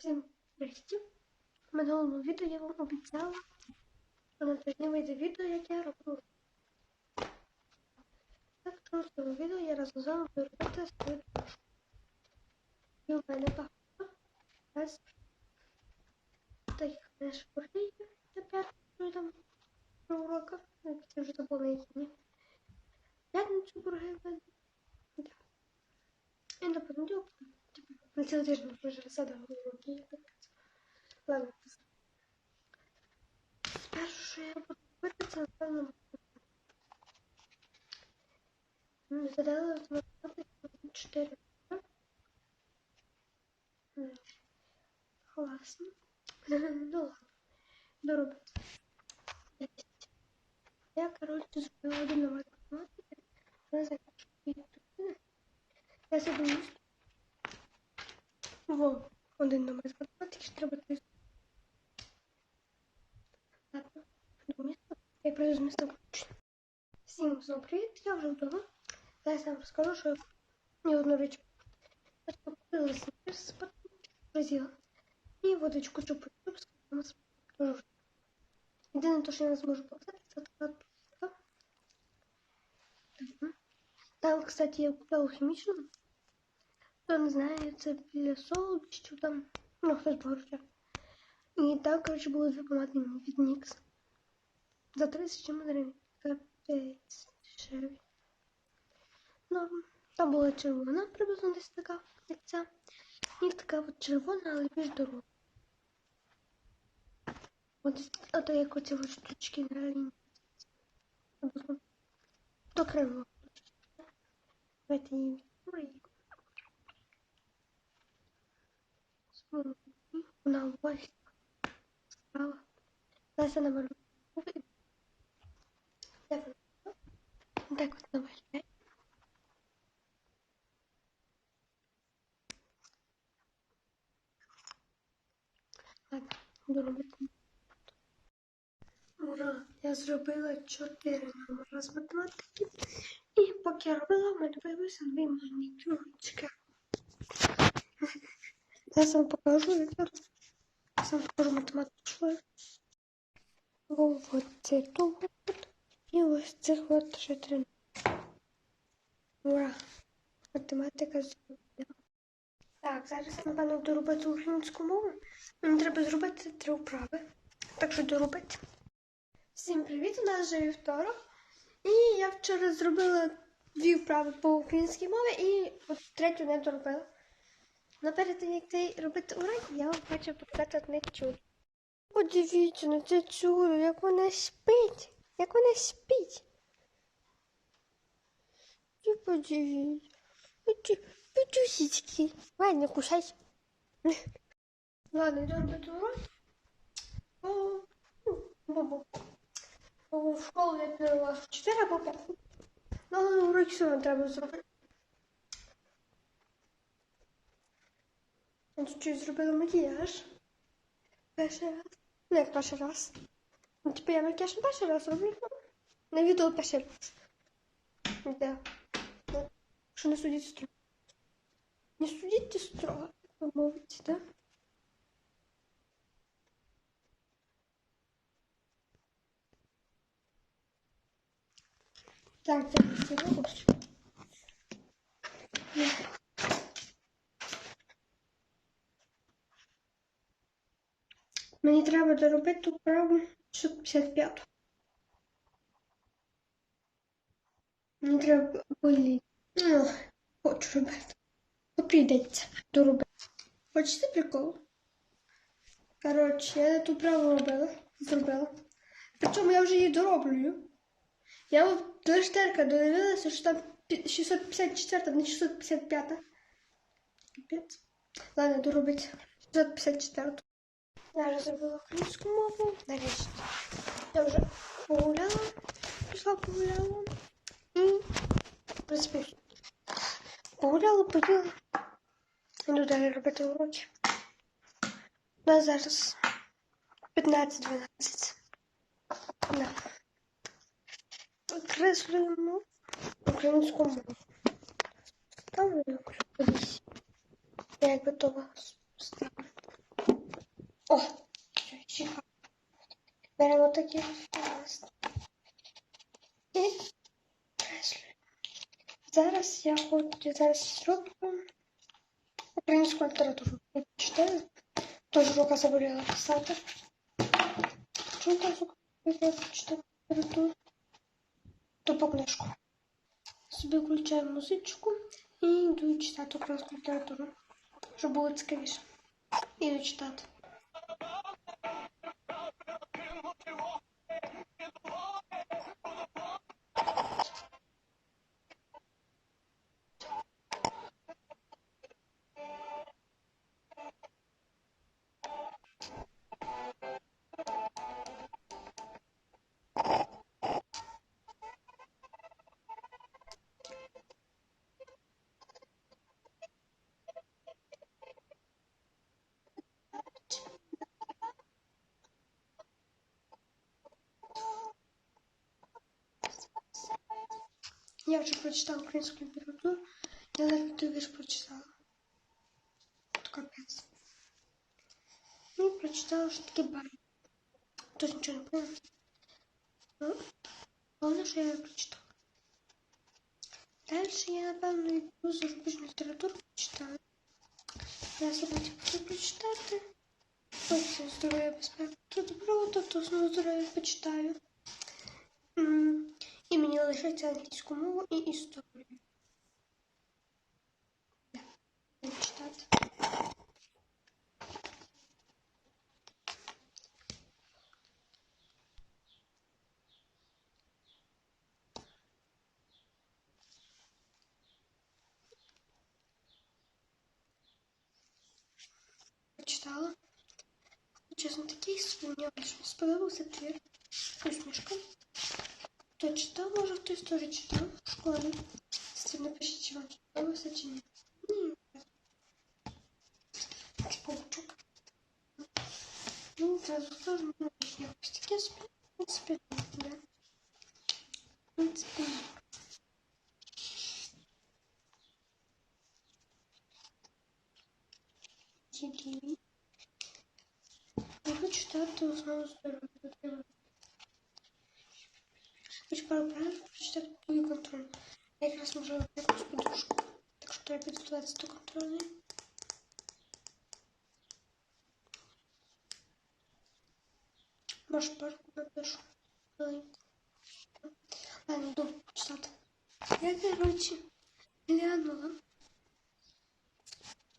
Всім привіт! В минулому відео я вам обіцяла, на тижні відео, як я роблю. Так що в цьому відео я разом з вами буду робити свою дошку. І в мене багато без таких не шпургів тепер там на уроках. Це вже забула їхні. П'ятницю бурги веду. І на понеділок, типу, на цілий тиждень вже розсадила уроки. я так кажу. Ладно. Перше, що я буду робити, це напевно. м, Задала з математики 4. Класно. Ну ладно. Доробити. Я, коротше, зробила один на математики. Вона закінчує години. Я задумаюсь. Во, один номер з математики, ще треба три. Ладно, до міста. Я прийду з міста включно. Всім знову привіт, я вже вдома. Зараз я вам розкажу, що я ні одну річ. Я купила снікерс, потім розіла. І водичку чупу чуп, сказала дуже. Єдине, то, що я не зможу показати, це така тушка. Мгм. Там, кстати, я купила хімічну. Хто не знає, це біля солодощів там, ну, хтось поруч. І там, коротше, були дві помадні від NYX. За 30 чим гривень. Капець дешеві. Ну, там була червона, приблизно десь така, як ця. І така от червона, але більш дорога. От, а то як оці от штучки на лінії. До кремова. Давайте її Вона ось справа. Зараз я намалюю. Так так от намалює. Ладно, буду робити. Ура! Я зробила чотири номера з математики. І поки я робила, в мене появилися дві маленькі ручки. Зараз вам покажу, роблю. Вам покажу математику. О, от це тут. І ось цих от ще три. Ура! Математика зробила. Так, зараз я, напевно, буду робити українську мову. Мені треба зробити три вправи. Так що доробити. Всім привіт! У нас вже вівторок. І я вчора зробила дві вправи по українській мові і от третю не доробила. Но перед тим, як це робити уроки, я вам хочу показати одне чудо. Подивіться на це чудо, як вона спить. Як вона спить. І подивіться. Подивіться. Ладно, кушай. Ладно, йду робити урок. О, ну, бабу. В школу я в 4 або 5. Ну, але уроки все треба зробити. Чуть-чуть зробила макіяж. Перший раз. Ну, як перший раз. Ну, типу, я макіяж не перший раз роблю. ну, На відео перший раз. Да. Ну, Що не судіть строго. Не судіть строго, як ви мовите, да? Так, так, це робиш. Мені треба доробити ту праву 655. Мені треба боліти. Ну, хочу робити. То прийдеться доробити. Хочете прикол? Коротше, я ту праву робила, зробила. Причому я вже її дороблюю. Я от до штерка додивилася, що там пі- 654, не 655. Капець. Ладно, доробить 654. Вже зробила українську мову. Нарешті. Я вже погуляла, пішла погуляла. І, в принципі, погуляла, поїла. Іду далі робити уроки. У нас зараз 15-12. Да. Окреслюємо українську мову. Ставлю кудись. Я готова ставлю. О, все, чекай. Беремо такі фаст. І креслюємо. Зараз я хочу зараз зроблю українську літературу. Я читаю. Тож рука заболіла писати. Чому так я читаю літературу? Тупо книжку. Собі включаю музичку і йду читати українську літературу. Щоб було цікавіше. Іду читати. Я вже прочитала українську літературу. Я навіть той вірш прочитала. От капець. Ну, прочитала, що таке барі. Тож нічого не поняла. Ну, головне, що я її прочитала. Далі я, напевно, йду зарубіжну літературу почитаю. Я сьогодні буду прочитати. Ось це здоров'я безпеки. Тут правда, то знову здоров'я почитаю. М, І мені лишається англійську мову і історію. Да, буду читати. Прочитала. Чесно, такий собі мені очень сподобався твір. Усмішка. Хто читав, може хтось теж читав в школі. Це напишіть, чи вам сподобався чи ні. Ні. Це паучок. Ну, зразу скажу, ну, якось таке собі. В принципі, да. В принципі, ні. Ділі. Я хочу читати основу здоров'я. Треба Хоч пару правил прочитати твою контроль. Я якраз можу якусь подушку. Так що треба підготуватися до контролю. Може парку напишу. Маленьку. Ладно, йду почитати. Я, короче, глянула.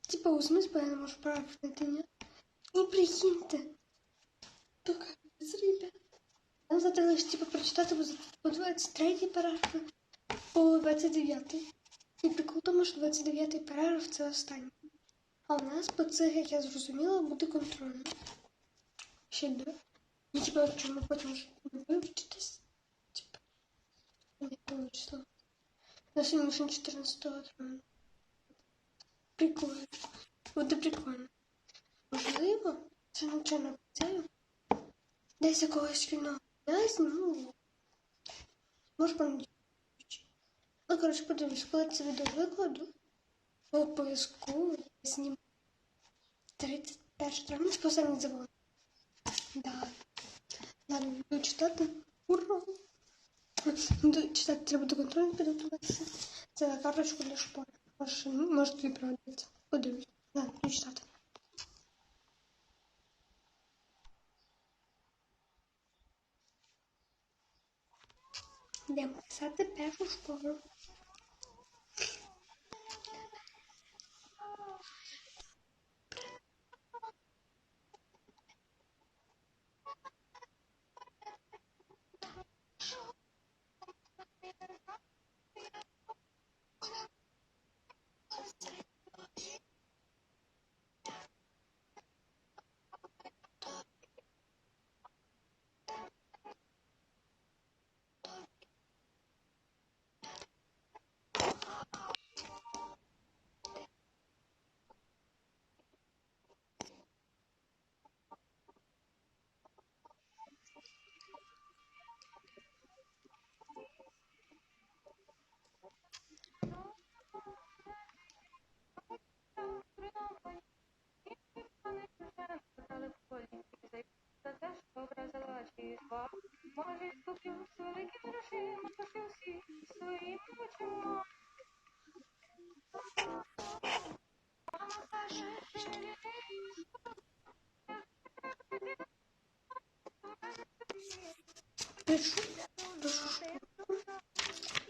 Типа у смысл, я не можу правильно знайти, ні? І прикиньте. Только без ребят. Нам завтра лише типу, прочитати по 23 параграф, по 29. І прикол тому, що 29 параграф це останній. А у нас по цих, як я зрозуміла, буде контрольний. Ще до. Ну, типа, що ми потім не вивчитись. Типа, якого числа. На сьогодні вже 14 травня. Прикольно. Буде прикольно. Можливо, це нічого не обіцяю. Десь якогось шкільного я зніму. Може понеділок. Ну, коротше, подивлюсь, коли це відео викладу. Обов'язково я зніму. 31 травня спосіб не забула. Да. Ладно, буду читати. Ура! Буду читати, треба до контролю підготуватися. Це на карточку для шпори. Може, може тобі пригодиться. Подивлюсь. Ладно, буду читати. Йдемо писати першу школу. пишу,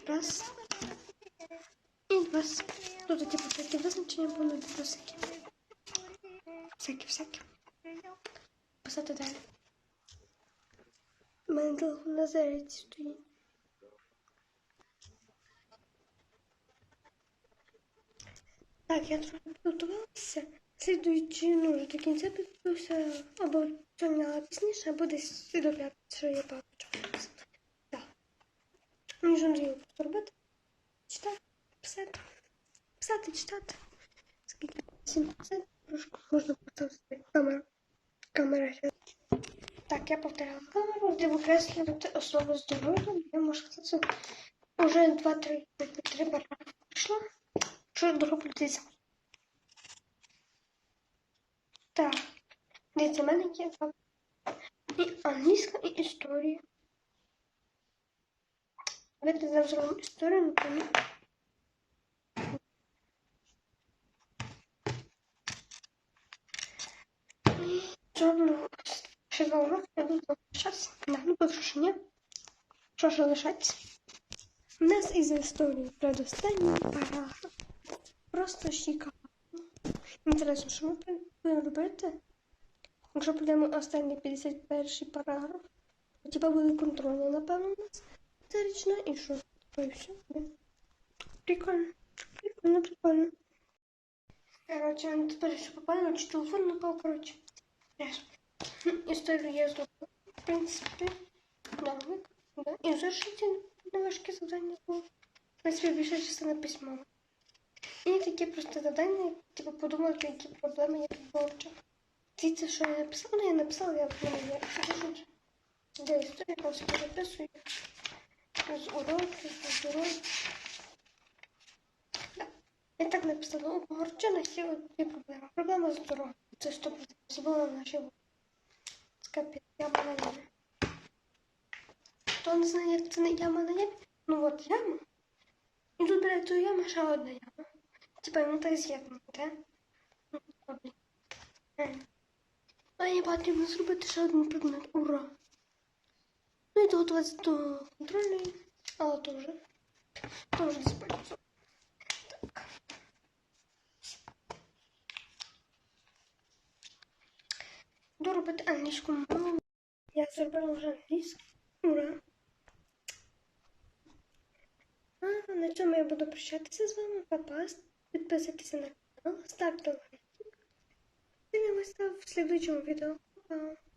Раз. І два. Тут типу всякі визначення будуть всякі. Всякі, всякі. Писати далі. У мене телефон на зарядці стоїть. Так, я трохи підготувалася. Слідуючи, ну, до кінця підготуюся, або сьогодні пізніше, або десь до п'ятниці, що я. Так. Мені ж просто робити. Читати, писати. Писати, читати. Скільки? Сім писати. Трошки можна поставити камеру. Камера. Так, я повторяла камеру, де викреслювати основу здоров'я. Я можу сказати, два-три три параграфи пройшло. Що дороблю дивіться. Так, дивіться, в мене є два. І англійська, і історія. Давайте зараз зробимо історію, ще два уроки, я буду. Да, ну поки що ж лишається? У нас із історії предостанній параграф. Просто цікаво. Інтересно, що ми будемо робити? Якщо підемо останній 51 параграф, то типа буде контрольна, напевно, у нас царічна і що? І все. Прикольно. Прикольно, прикольно. Короче, ну, тепер ще попали, чи телефон напав, короче. Історію я зробила, в принципі. Да, ви- да. І зашиті неважкі завдання було. В принципі, більша частина письмова. І такі просто завдання, типу подумати, які проблеми я тут вивчив. Дивіться, що я написала, ну я написала, я в мене скажу. Де історія, просто записую. З уроків, з. Я так написала, у погорчинах є от дві проблеми. Проблема з дорогою. Це 100% забула наші Скапець, яма на ямі. Хто не знає, як це не яма на ямі? Ну от яма. І тут біля цієї ями ще одна яма. Типа ну так з'єднано, так? Ну, добре. Мені потрібно зробити ще один предмет. Ура! Ну і готуватися до контрольної, але то вже. То вже десь. Так. Буду робити англійську мову. Я зробила вже англійську. Ура! А, на цьому я буду прощатися з вами. Папа, підписуйтесь на канал, ставте лайки. Зустрінемося в слідуючому відео. Па-па.